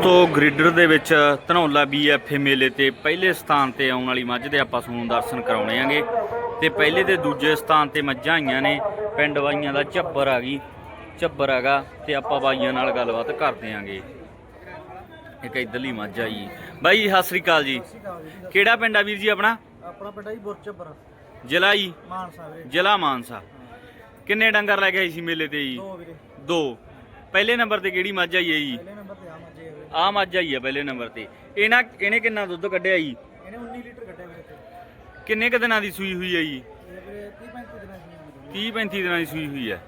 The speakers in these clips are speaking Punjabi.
ਦੋਸਤੋ ਗ੍ਰਿਡਰ ਦੇ ਵਿੱਚ ਧਨੌਲਾ ਬੀਐਫਏ ਮੇਲੇ ਤੇ ਪਹਿਲੇ ਸਥਾਨ ਤੇ ਆਉਣ ਵਾਲੀ ਮੱਝ ਦੇ ਆਪਾਂ ਤੁਹਾਨੂੰ ਦਰਸ਼ਨ ਕਰਾਉਣੇ ਆਂਗੇ। ਤੇ ਪਹਿਲੇ ਤੇ ਦੂਜੇ ਸਥਾਨ ਤੇ ਮੱਝਾਂ ਆਈਆਂ ਨੇ ਪਿੰਡ ਵਾਈਆਂ ਦਾ ਝੱਬਰ ਆ ਗਈ ਝੱਬਰ ਹੈਗਾ ਤੇ ਆਪਾਂ ਬਾਈਆਂ ਨਾਲ ਗੱਲਬਾਤ ਕਰਦੇ ਆਂਗੇ। ਇੱਕ ਇਧਰਲੀ ਮੱਝ ਆਈ। ਬਾਈ ਸਤਿ ਸ੍ਰੀ ਅਕਾਲ ਜੀ। ਕਿਹੜਾ ਪਿੰਡ ਆ ਵੀਰ ਜੀ ਆਪਣਾ? ਆਪਣਾ ਪਿੰਡ ਜੀ ਬੁਰਚਪਰ ਜ਼ਿਲ੍ਹਾ ਜੀ? ਮਾਨਸਾ ਵੀਰੇ। ਜ਼ਿਲ੍ਹਾ ਮਾਨਸਾ। ਕਿੰਨੇ ਡੰਗਰ ਲੈ ਕੇ ਆਈ ਸੀ ਮੇਲੇ ਤੇ ਜੀ? ਦੋ ਵੀਰੇ। ਦੋ। ਪਹਿਲੇ ਨੰਬਰ ਤੇ ਕਿਹੜੀ ਮੱਝ ਆਈ ਹੈ ਜੀ? ਆ ਮੱਝੇ ਆ ਆਈ ਹੈ ਪਹਿਲੇ ਨੰਬਰ ਤੇ। ਇਹਨਾਂ ਇਹਨੇ ਕਿੰਨਾ ਦੁੱਧ ਕੱਢਿਆ ਜੀ? ਇਹਨੇ 19 ਲੀਟਰ ਕੱਢਿਆ ਵੀਰੇ ਕਿੰਨੇ ਕ ਦਿਨਾਂ ਦੀ ਸੂਈ ਹੋਈ ਹੈ ਜੀ? ਇਹ ਵੀਰੇ 30 35 ਦਿਨਾਂ ਦੀ 30 35 ਦਿਨਾਂ ਦੀ ਸੂਈ ਹੋਈ ਹੈ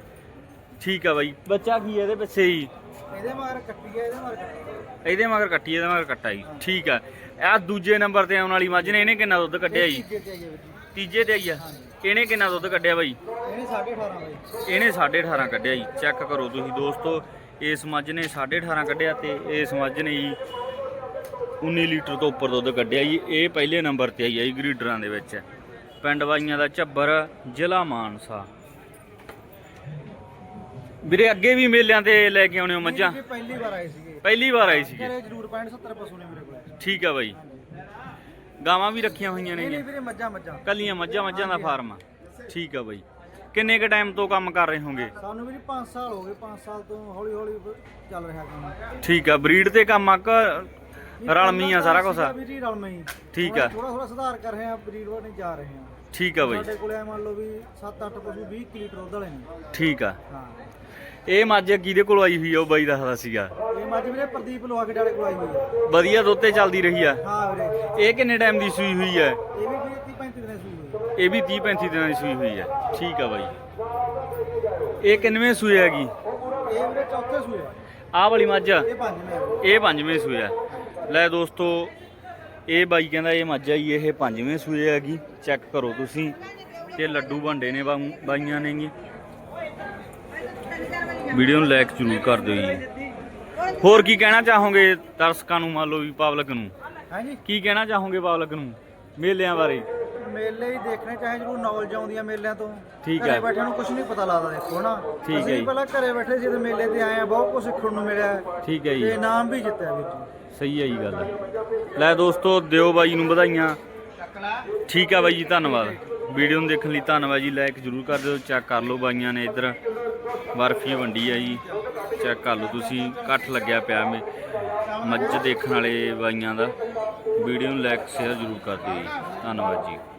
ਠੀਕ ਆ ਬਾਈ। ਬੱਚਾ ਕੀ ਇਹਦੇ ਪਿੱਛੇ ਜੀ? ਇਹਦੇ ਮਗਰ ਕੱਟੀ ਹੈ ਇਹਦੇ ਮਗਰ ਕੱਟੀ ਇਹਦੇ ਮਗਰ ਕੱਟੀ ਇਹਦੇ ਮਗਰ ਕੱਟਾ ਜੀ। ਠੀਕ ਆ। ਆ ਦੂਜੇ ਨੰਬਰ ਤੇ ਆਉਣ ਵਾਲੀ ਮੱਝ ਨੇ ਇਹਨੇ ਕਿੰਨਾ ਦੁੱਧ ਕੱਢਿਆ ਜੀ? ਤੀਜੇ ਤੇ ਆਈ ਹੈ ਵੀਰੇ ਤੀਜੇ ਤੇ ਆਈ ਆ। ਇਹਨੇ ਕਿੰਨਾ ਦੁੱਧ ਕੱਢਿਆ ਬਾਈ? ਇਹਨੇ 18.5 ਬਾਈ। ਇਹਨੇ 18.5 ਕੱਢਿਆ ਜੀ। ਚੈੱਕ ਕਰੋ ਤੁਸੀਂ ਦੋਸਤੋ। ਇਸ ਮੱਝ ਨੇ 18.5 ਕੱਢਿਆ ਤੇ ਇਸ ਮੱਝ ਨੇ ਜੀ 19 ਲੀਟਰ ਤੋਂ ਉੱਪਰ ਦੁੱਧ ਕੱਢਿਆ ਜੀ। ਇਹ ਪਹਿਲੇ ਨੰਬਰ ਤੇ ਆਈ ਹੈ ਜੀ ਗਰੀਡਰਾਂ ਦੇ ਵਿੱਚ। ਪਿੰਡ ਵਾਈਆਂ ਦਾ ਝੱਬਰ ਜ਼ਿਲ੍ਹਾ ਮਾਨਸਾ। ਵੀਰੇ ਅੱਗੇ ਵੀ ਮੇਲਿਆਂ ਤੇ ਲੈ ਕੇ ਆਉਣੇ ਹੋ ਮੱਝਾਂ? ਪਹਿਲੀ ਵਾਰ ਆਏ ਸੀਗੇ। ਪਹਿਲੀ ਵਾਰ ਆਏ ਸੀਗੇ? ਘਰੇ ਜ਼ਰੂਰ 65 70 ਪਸ਼ੂ ਨੇ ਮੇਰੇ ਕੋਲ। ਠੀਕ ਆ ਬਾਈ। ਗਾਵਾਂ ਵੀ ਰੱਖੀਆਂ ਹੋਈਆਂ ਨੇ ਨਹੀਂ ਵੀਰੇ ਮੱਝਾਂ ਮੱਝਾਂ। ਕੱਲੀਆਂ ਮੱਝਾਂ ਮੱਝਾਂ ਦਾ ਫਾਰਮ ਆ। ਠੀਕ ਆ ਬਾਈ। ਕਿੰਨੇ ਕ ਟਾਈਮ ਤੋਂ ਕੰਮ ਕਰ ਰਹੇ ਹੋਗੇ? ਸਾਨੂੰ ਵੀਰੇ 5 ਸਾਲ ਹੋ ਗਏ 5 ਸਾਲ ਤੋਂ ਹੌਲੀ ਹੌਲੀ ਚੱਲ ਰਿਹਾ ਕੰਮ। ਠੀਕ ਆ ਬਰੀਡ ਤੇ ਕੰਮ ਆ ਕ ਰਲਮੀ ਆ ਸਾਰਾ ਕੁਝ ਰਲਮੀ ਠੀਕ ਆ। ਥੋੜਾ ਥੋੜਾ ਸੁਧਾਰ ਕਰ ਰਹੇ ਆ ਬਰੀਡ ਵੱਲ ਨਹੀਂ ਜਾ ਰਹੇ ਆ ਠੀਕ ਆ ਬਾਈ। ਸਾਡੇ ਕੋਲੇ ਮੰਨ ਲਓ ਵੀ 7-8 ਪਸ਼ੂ 20 ਕਿਲੋ ਲੀਟਰ ਦੁੱਧ ਵਾਲੇ ਨੇ। ਠੀਕ ਆ। ਹਾਂ। ਇਹ ਮੱਝ ਕਿਹਦੇ ਕੋਲ ਆਈ ਹੋਈ ਆ ਉਹ ਬਾਈ ਦੱਸਦਾ ਸੀਗਾ? ਇਹ ਮੱਝ ਵੀਰੇ ਪ੍ਰਦੀਪ ਡਾਲੇ ਕੋਲ ਆਈ ਹੋਈ ਹੈ ਵਧੀਆ ਦੁੱਧ ਤੇ ਚੱਲਦੀ ਰਹੀ ਆ। ਹਾਂ ਵੀਰੇ। ਇਹ ਕਿੰਨੇ ਟਾਈਮ ਦੀ ਸੂਈ ਹੋਈ ਹੈ ਇਹ ਵੀ ਵੀਰੇ 30 35 ਦਿਨਾਂ ਸੂਈ ਹੋਈ ਹੈ ਇਹ ਵੀ 30 35 ਦਿਨਾਂ ਦੀ ਸੂਈ ਹੋਈ ਹੈ। ਠੀਕ ਆ ਬਾਈ। ਇਹ ਕਿੰਨਵੇਂ ਸੂਈ ਹੈਗੀ? ਇਹ ਵੀਰੇ ਚੌਥੇ ਸੂਏ ਆ। ਆਹ ਵਾਲੀ ਮੱਝ? ਇਹ ਪੰਜਵੇਂ ਆ। ਇਹ ਪੰਜਵੇਂ ਸੂਏ ਆ ਲੈ ਦੋਸਤੋ ਇਹ ਬਾਈ ਕਹਿੰਦਾ ਇਹ ਮੱਝ ਆ ਜੀ ਇਹ ਪੰਜਵੇਂ ਸੂਏ ਹੈਗੀ। ਚੈੱਕ ਕਰੋ ਤੁਸੀਂ। ਤੇ ਲੱਡੂ ਭਾਂਡੇ ਨੇ ਬਾਊ- ਬਾਈਆਂ ਨੇਗੇ ਵੀਡੀਓ ਨੂੰ ਲਾਈਕ ਜ਼ਰੂਰ ਕਰ ਦਿਓ ਜੀ। ਹੋਰ ਕੀ ਕਹਿਣਾ ਚਾਹੋਗੇ ਦਰਸ਼ਕਾਂ ਨੂੰ ਮੰਨ ਲਓ ਵੀ ਪਬਲਿਕ ਨੂੰ? ਹਾਂਜੀ। ਕੀ ਕਹਿਣਾ ਚਾਹੋਗੇ ਪਬਲਿਕ ਨੂੰ ਮੇਲਿਆਂ ਬਾਰੇ? ਮੇਲੇ ਹੀ ਦੇਖਣੇ ਚਾਹੇ ਜਰੂਰ ਨੌਲੇਜ ਆਉਂਦੀ ਆ ਮੇਲਿਆਂ ਤੋਂ। ਠੀਕ ਘਰੇ ਹੈ। ਬੈਠੇ ਨੂੰ ਕੁਝ ਨਹੀਂ ਪਤਾ ਲੱਗਦਾ ਦੇਖੋ ਨਾ। ਠੀਕ ਹੈ ਅਸੀਂ ਜੀ। ਪਹਿਲਾਂ ਘਰੇ ਬੈਠੇ ਸੀ ਤੇ ਮੇਲੇ ਤੇ ਆਏ ਆ ਬਹੁਤ ਕੁਝ ਸਿੱਖਣ ਨੂੰ ਮਿਲਿਆ। ਹੈ ਠੀਕ ਹੈ ਜੀ। ਤੇ ਨਾਮ ਵੀ ਜਿੱਤਿਆ ਵੀਰ ਜੀ ਸਹੀ ਹੈ ਜੀ ਗੱਲ। ਲੈ ਦੋਸਤੋ ਦਿਓ ਬਾਈ ਨੂੰ ਵਧਾਈਆਂ। ਠੀਕ ਆ ਬਾਈ ਜੀ ਧੰਨਵਾਦ। ਵੀਡੀਓ ਨੂੰ ਦੇਖਣ ਲਈ ਧੰਨਵਾਦ ਜੀ। ਲਾਈਕ ਜਰੂਰ ਕਰ ਦਿਓ ਚੈੱਕ ਕਰ ਲਓ ਬਾਈਆਂ ਨੇ ਇੱਧਰ। ਬਰਫੀ ਵੰਡੀ ਆ ਜੀ। ਚੈੱਕ ਕਰ ਲਓ ਤੁਸੀਂ ਇਕੱਠ ਲੱਗਿਆ ਪਿਆ ਮੇ ਮੱਝ ਦੇਖਣ ਵਾਲੇ ਬਾਈਆਂ ਦਾ। ਵੀਡੀਓ ਨੂੰ ਲਾਈਕ ਸ਼ੇਅਰ ਜਰੂਰ ਕਰ ਦਿਓ ਜੀ। ਧੰਨਵਾਦ ਜੀ।